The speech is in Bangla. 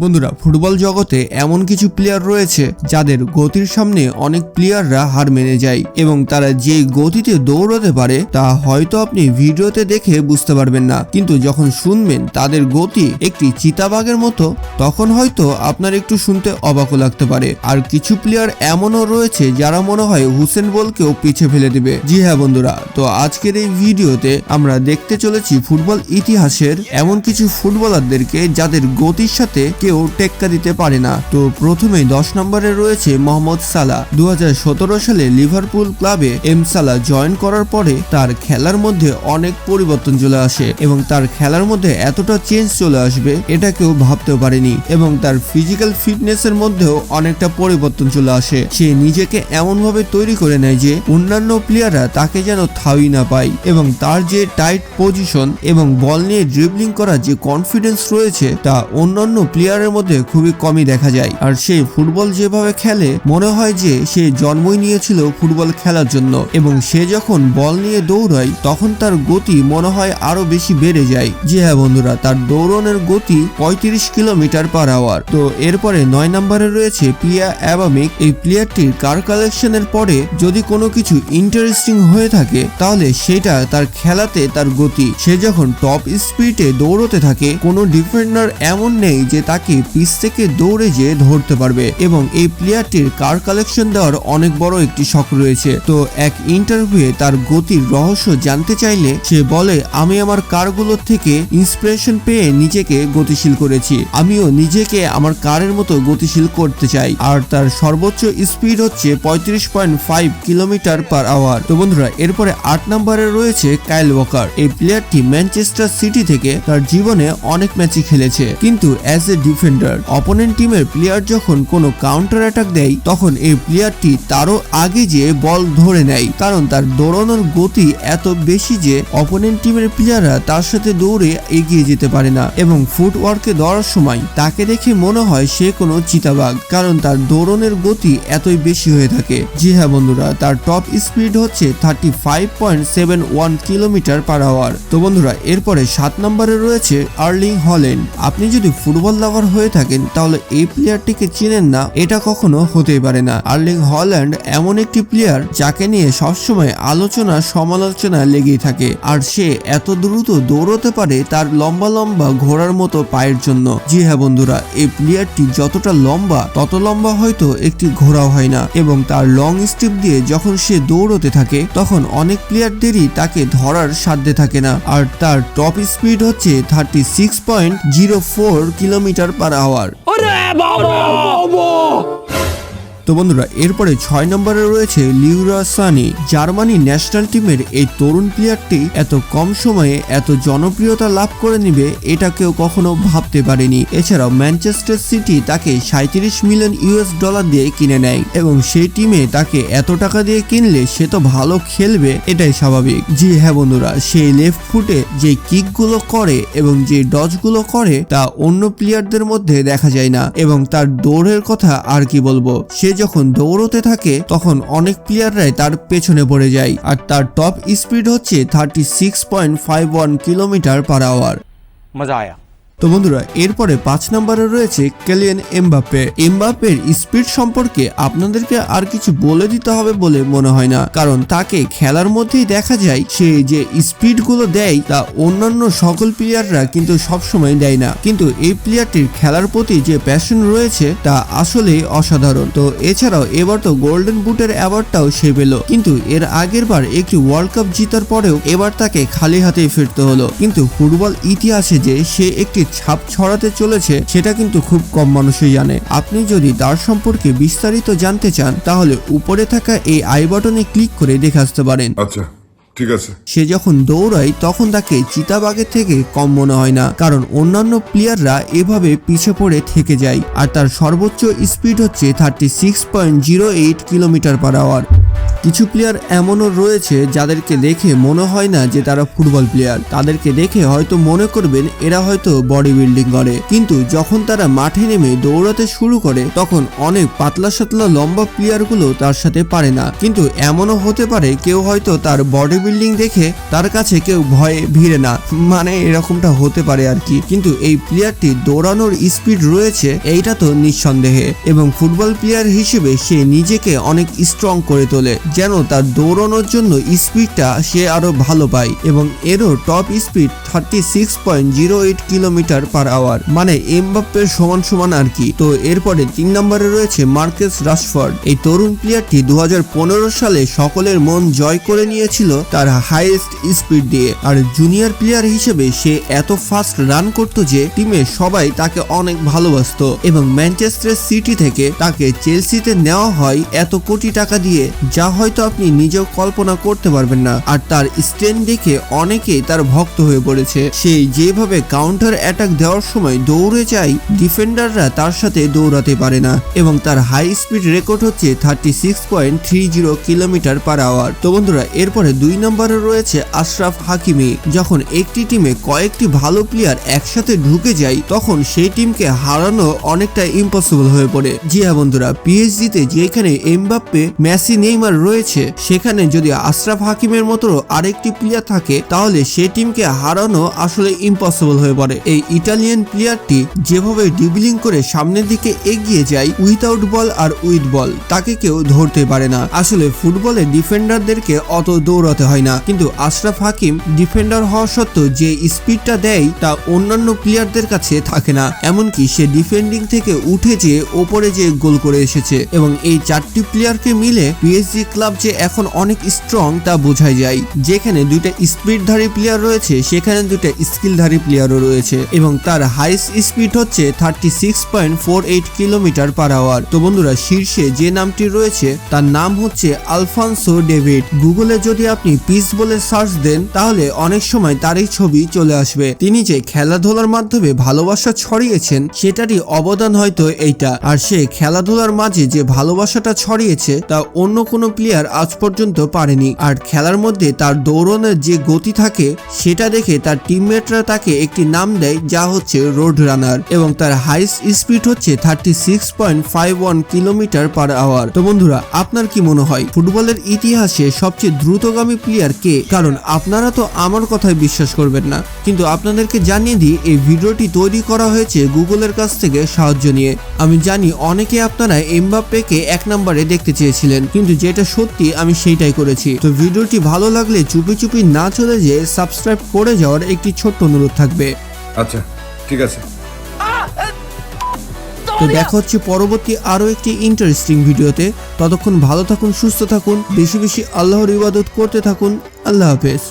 বন্ধুরা, ফুটবল জগতে এমন কিছু প্লেয়ার রয়েছে যাদের গতির সামনে অনেক প্লেয়াররা হার মেনে যায় এবং তারা যে গতিতে দৌড়াতে পারে, তা হয়তো আপনি ভিডিওতে দেখে বুঝতে পারবেন না। কিন্তু যখন শুনবেন তাদের গতি একটি চিতাবাঘের মতো, তখন হয়তো আপনার একটু শুনতে অবাকও লাগতে পারে। আর কিছু প্লেয়ার এমনও রয়েছে যারা মনে হয় হুসেন বলকেও পিছে ফেলে দিবে। জি হ্যাঁ বন্ধুরা, তো আজকের এই ভিডিওতে আমরা দেখতে চলেছি ফুটবল ইতিহাসের এমন কিছু ফুটবলারদেরকে যাদের গতির সাথে কেউ টেক্কা দিতে পারে না। তো প্রথমেই দশ নম্বরে রয়েছে মোহাম্মদ সালা দু হাজার সতেরো সালে লিভারপুল ক্লাবে এম সালা জয়েন করার পরে তার খেলার মধ্যে অনেক পরিবর্তন চলে আসে এবং তার খেলার মধ্যে এতটা চেঞ্জ চলে আসবে এটা কেউ ভাবতেও পারেনি এবং তার ফিজিক্যাল ফিটনেসের মধ্যেও অনেকটা পরিবর্তন চলে আসে। সে নিজেকে এমনভাবে তৈরি করে নেয় যে অন্যান্য প্লেয়াররা তাকে যেন থাউই না পায় এবং তার যে টাইট পজিশন এবং বল নিয়ে ড্রিবলিং করার যে কনফিডেন্স রয়েছে তা অন্যান্য প্লেয়ারের মধ্যে খুবই কমই দেখা যায়। আর সে ফুটবল যেভাবে খেলে, মনে হয় যে সে জন্মই নিয়েছিল ফুটবল খেলার জন্য। এবং সে যখন বল নিয়ে দৌড়ায়, তখন তার গতি মনে হয় আরও বেশি বেড়ে যায়। জি হ্যাঁ বন্ধুরা, তার দৌড়নের গতি পঁয়ত্রিশ কিলোমিটার পার আওয়ার তো এরপরে নয় নম্বরে রয়েছে পিয়া অ্যাবামিক। এই প্লেয়ারটির কার কালেকশনের পরে যদি কোনো কিছু ইন্টারেস্টিং হয়ে থাকে, তাহলে সেটা তার খেলাতে তার গতি। সে যখন টপ স্পিডে দৌড়তে থাকে, কোনো ডিফেন্ডার এমন নেই যে তাকে পিচ থেকে দৌড়ে যেয়ে ধরতে পারবে এবং এই প্লেয়ারটির কার কালেকশন দেওয়ার অনেক বড় একটি শখ রয়েছে। তো এক ইন্টারভিউয়ে তার গতির রহস্য জানতে চাইলে সে বলে, আমি আমার কারগুলোর থেকে ইন্সপিরেশন পেয়ে নিজেকে গতিশীল করেছি। আমিও নিজেকে আমার কারের মতো গতিশীল করতে চাই। আর তার সর্বোচ্চ স্পিড হচ্ছে পঁয়ত্রিশ point five kilometre per hour তো বন্ধুরা, এরপরে আট নম্বরে রয়েছে কাইল ওয়াকার এই প্লেয়ারটি ম্যানচেস্টার সিটি থেকে তার জীবনে অনেক ম্যাচই খেলেছে। কিন্তু অ্যাজ এ ডিফেন্ডার। অপোনেন্ট টিমের প্লেয়ার যখন কোনো কাউন্টার অ্যাটাক দেয়, তখন এই প্লেয়ারটি তারও আগে যে বল ধরে নেয়। কারণ তার দৌড়ানোর গতি এত বেশি যে অপোনেন্ট টিমের প্লেয়াররা তার সাথে দৌড়ে এগিয়ে যেতে পারে না এবং ফুটওয়ার্কে দৌড়ার সময় তাকে দেখে মনে হয় সে কোনো চিতাবাঘ, কারণ তার দৌড়নের গতি এতই বেশি হয়ে থাকে। জি হ্যাঁ বন্ধুরা, তার টপ স্পিড হচ্ছে thirty five point seven one kilometre per hour তো বন্ধুরা, এরপরে সাত নম্বরে রয়েছে আর্লিং হল্যান্ড আপনি যদি ফুটবল লাভার হয়ে থাকেন, তাহলে এই প্লেয়ারটিকে চিনেন না, এটা কখনো হতেই পারে না। আর্লিং হল্যান্ড এমন একটি প্লেয়ার যাকে নিয়ে সবসময় আলোচনা, সমালোচনা লেগেই থাকে। আর সে এত দ্রুত দৌড়তে পারে তার লম্বা লম্বা ঘোড়ার মতো পায়ের জন্য। জি হ্যাঁ বন্ধুরা, এই প্লেয়ারটি যতটা লম্বা, তত লম্বা হয়তো একটি ঘোড়াও হয় না। এবং তার লং স্টেপ দিয়ে যখন সে দৌড়তে থাকে, তখন অনেক প্লেয়ারদেরই তাকে ধরার সাধ্যে থাকে না। আর তার টপ স্পিড হচ্ছে thirty six point zero four kilometre per hour তো বন্ধুরা, এরপরে ছয় নম্বরে রয়েছে লিউরা সানি। জার্মানি ন্যাশনাল টিমের এই তরুণ প্লেয়ারটি এত কম সময়ে এত জনপ্রিয়তা লাভ করে নিবে, এটা কেউ কখনো ভাবতে পারেনি। এছাড়াও ম্যানচেস্টার সিটি তাকে সাঁত্রিশ মিলিয়ন ইউএস ডলার দিয়ে কিনে নেয় এবং সেই টিমে তাকে এত টাকা দিয়ে কিনলে সে তো ভালো খেলবে, এটাই স্বাভাবিক। জি হ্যাঁ বন্ধুরা, সেই লেফট ফুটে যে কিকগুলো করে এবং যে ডজগুলো করে তা অন্য প্লেয়ারদের মধ্যে দেখা যায় না এবং তার দৌড়ের কথা আর কি বলব? সে যখন দৌড়তে থাকে, তখন অনেক প্লেয়াররাই তার পেছনে পড়ে যায়। আর তার টপ স্পিড হচ্ছে thirty six point five one kilometre per hour মজা আয়া। তো বন্ধুরা, এরপরে পাঁচ নম্বরে রয়েছে কেলিয়ান এমবাপ্পে। এমবাপ্পের স্পিড সম্পর্কে আপনাদেরকে আর কিছু বলে দিতে হবে বলে মনে হয় না। কারণ তাকে খেলার মধ্যেই দেখা যায়, সে যে স্পিডগুলো দেয় তা অন্যান্য সকল প্লেয়াররা কিন্তু সবসময় দেয় না। কিন্তু এই প্লেয়ারটির খেলার প্রতি যে প্যাশন রয়েছে, তা আসলে অসাধারণ। তো এছাড়াও এবার তো গোল্ডেন বুটের অ্যাওয়ার্ডটাও সে পেল। কিন্তু এর আগের বার একটি ওয়ার্ল্ড কাপ জিতার পরেও এবার তাকে খালি হাতেই ফিরতে হলো। কিন্তু ফুটবল ইতিহাসে যে সে একটি ছাপ ছড়াতে চলেছে সেটা কিন্তু খুব কম মানুষই জানে। আপনি যদি তার সম্পর্কে বিস্তারিত জানতে চান তাহলে উপরে থাকা এই আই বাটনে ক্লিক করে দেখে আসতে পারেন। আচ্ছা ঠিক আছে। সে যখন দৌড়ায় তখন তাকে চিতাবাগের থেকে কম মনে হয় না কারণ অন্যান্য প্লেয়াররা এভাবে পিছে পড়ে থেকে যায় আর তার সর্বোচ্চ স্পিড হচ্ছে thirty six point zero eight kilometre per hour কিছু প্লেয়ার এমনও রয়েছে যাদেরকে দেখে মনে হয় না যে তারা ফুটবল প্লেয়ার তাদেরকে দেখে হয়তো মনে করবেন এরা হয়তো বডি বিল্ডিং করে। কিন্তু যখন তারা মাঠে নেমে দৌড়াতে শুরু করে, তখন অনেক পাতলা সাতলা লম্বা প্লেয়ারগুলো তার সাথে পারে না। কিন্তু এমনও হতে পারে কেউ হয়তো তার বডি বিল্ডিং দেখে তার কাছে কেউ ভয়ে ভিড়ে না। মানে এরকমটা হতে পারে আর কি। কিন্তু এই প্লেয়ারটি দৌড়ানোর স্পিড রয়েছে, এইটা তো নিঃসন্দেহে। এবং ফুটবল প্লেয়ার হিসেবে সে নিজেকে অনেক স্ট্রং করে তোলে। যেন তার দৌড়ানোর জন্য স্পিডটা সে আরও ভালো পায় এবং এরও top speed thirty six point zero eight kilometre per hour. মানে এমবাপ্পের সমান সমান আর কি। তো এরপরে তিন নম্বরে রয়েছে মার্কেস রাশফোর্ড। এই তরুণ প্লেয়ারটি দু হাজার পনেরো সালে সকলের মন জয় করে নিয়েছিল তার হাইয়েস্ট স্পিড দিয়ে। আর জুনিয়র প্লেয়ার হিসেবে সে এত ফাস্ট রান করতো যে টিমে সবাই তাকে অনেক ভালোবাসতো এবং ম্যানচেস্টার সিটি থেকে তাকে চেলসিতে নেওয়া হয় এত কোটি টাকা দিয়ে। যা হয়তো আপনি নিজেও কল্পনা করতে পারবেন না। আর তার স্ট্রেন দেখে অনেকেই তার ভক্ত হয়ে পড়েছে। সে যেভাবে কাউন্টার অ্যাটাক দেওয়ার সময় দৌড়ে যায় ডিফেন্ডাররা তার সাথে দৌড়াতে পারে না। এবং তার হাই স্পিড রেকর্ড হচ্ছে thirty six point three zero kilometre per hour তো বন্ধুরা, এরপরে দুই নম্বরে রয়েছে আশরাফ হাকিমি। যখন একটি টিমে কয়েকটি ভালো প্লেয়ার একসাথে ঢুকে যায়, তখন সেই টিমকে হারানো অনেকটা ইম্পসিবল হয়ে পড়ে। জি হ্যাঁ বন্ধুরা পিএইচডিতে যেখানে এমবাপ্পে মেসি নেইমার রয়েছে, সেখানে যদি আশরাফ হাকিমের মতো আরেকটি প্লেয়ার থাকে, তাহলে সে টিমকে হারানো আসলে ইম্পসিবল হয়ে পড়ে। এই ইটালিয়ান প্লেয়ারটি যেভাবে ডিবলিং করে সামনের দিকে এগিয়ে যায় উইথাউট বল আর উইথ বল তাকে কেউ ধরতে পারে না। আসলে ফুটবলে ডিফেন্ডারদেরকে অত দৌড়াতে হয় না, কিন্তু আশরাফ হাকিম ডিফেন্ডার হওয়া সত্ত্বেও যে স্পিডটা দেয়, তা অন্যান্য প্লেয়ারদের কাছে থাকে না। এমনকি সে ডিফেন্ডিং থেকে উঠে যে ওপরে যে গোল করে এসেছে। এবং এই চারটি প্লেয়ারকে মিলে পিএসজি ক্লাব যে এখন অনেক স্ট্রং তা বোঝাই যায়। যেখানে দুইটা স্পিডধারী প্লেয়ার রয়েছে, সেখানে দুইটা স্কিলধারী প্লেয়ারও রয়েছে এবং তার হাইস্ট স্পিড হচ্ছে thirty six point four eight kilometre per hour তো বন্ধুরা, শীর্ষে যে নামটি রয়েছে, তার নাম হচ্ছে আলফানসো ডেভিড। গুগলে যদি আপনি পিস বলে সার্চ দেন, তাহলে অনেক সময় তারই ছবি চলে আসবে। তিনি যে খেলাধুলার মাধ্যমে ভালোবাসা ছড়িয়েছেন, সেটারই অবদান হয়তো এইটা। আর সে খেলাধুলার মাঝে যে ভালোবাসাটা ছড়িয়েছে, তা অন্য কোনো প্লেয়ার আজ পর্যন্ত পারেনি। আর খেলার মধ্যে তার দৌড়নের যে গতি থাকে, সেটা দেখে তার টিমমেটরা তাকে একটি নাম দেয়, যা হচ্ছে রোড রানার এবং তার হাইস্ট স্পিড হচ্ছে thirty six point five one kilometre per hour তো বন্ধুরা, আপনার কি মনে হয়, ফুটবলের ইতিহাসে সবচেয়ে দ্রুতগামী প্লেয়ার কে? কারণ আপনারা তো আমার কথায় বিশ্বাস করবেন না। কিন্তু আপনাদেরকে জানিয়ে দিই, এই ভিডিওটি তৈরি করা হয়েছে গুগলের কাছ থেকে সাহায্য নিয়ে। আমি জানি অনেকে আপনারা এমবাপ্পেকে এক নম্বরে দেখতে চেয়েছিলেন, কিন্তু যেটা সত্যি আমি সেইটাই করেছি। তো ভিডিওটি ভালো লাগলে চুপি চুপি না চলে যেয়ে সাবস্ক্রাইব করে যাওয়ার একটি ছোট্ট অনুরোধ থাকবে। আচ্ছা ঠিক আছে। তো দেখা হচ্ছে পরবর্তী আরও একটি ইন্টারেস্টিং ভিডিওতে। ততক্ষণ ভালো থাকুন সুস্থ থাকুন বেশি বেশি আল্লাহর ইবাদত করতে থাকুন। আল্লাহ হাফেজ।